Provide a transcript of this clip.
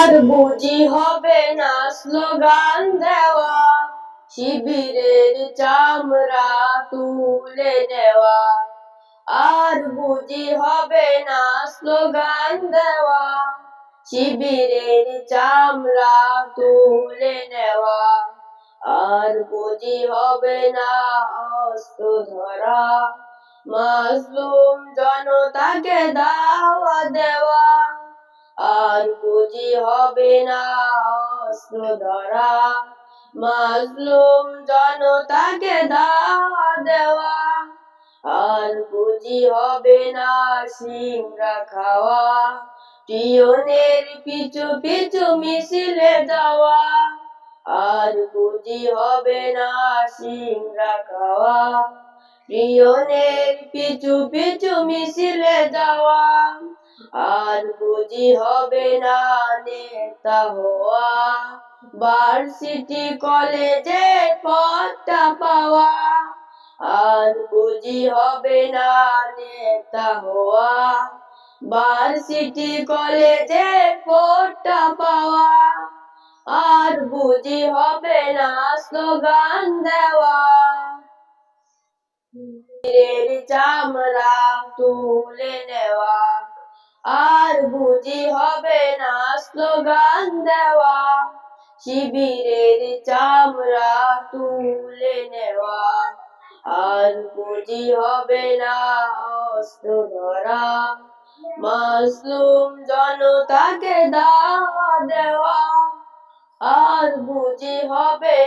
আর বুঝি হবে না স্লোগান দেওয়া। শিবিরের চামড়া তুলে নেওয়া। আর বুঝি হবে না স্লোগান দেওয়া। শিবিরের চামড়া তুলে নেওয়া। আর বুঝি হবে না অস্ত্র ধরা মাজলুম জনতাকে দাওয়া দেওয়া। আর বুঝি হবে না অস্ত্র ধরা মাজলুম জনতাকে দাওয়া দেওয়া। আর বুঝি হবে না সিংড়া খাওয়া। টিয়নের পিছু পিছু মিছিলে যাওয়া। আর বুঝি হবে না সিংড়া খাওয়া। টিয়নের পিছু পিছু মিছিলে যাওয়া। আর বুঝি হবে না নেতা হওয়া। ভার্সিটি কলেজে পদটা পাওয়া। আর বুঝি হবে না নেতা হওয়া। ভার্সিটি কলেজে পদটা পাওয়া। আর বুঝি হবে না স্লোগান দেওয়া। চামড়া তুলে বুঝি হবে না স্লোগান দেওয়া। শিবিরের চামড়া তুলে নেওয়া। আর বুঝি হবে না অস্ত্র ধরা মাসলুম জনতাকে দাওয়া দেওয়া। আর বুঝি হবে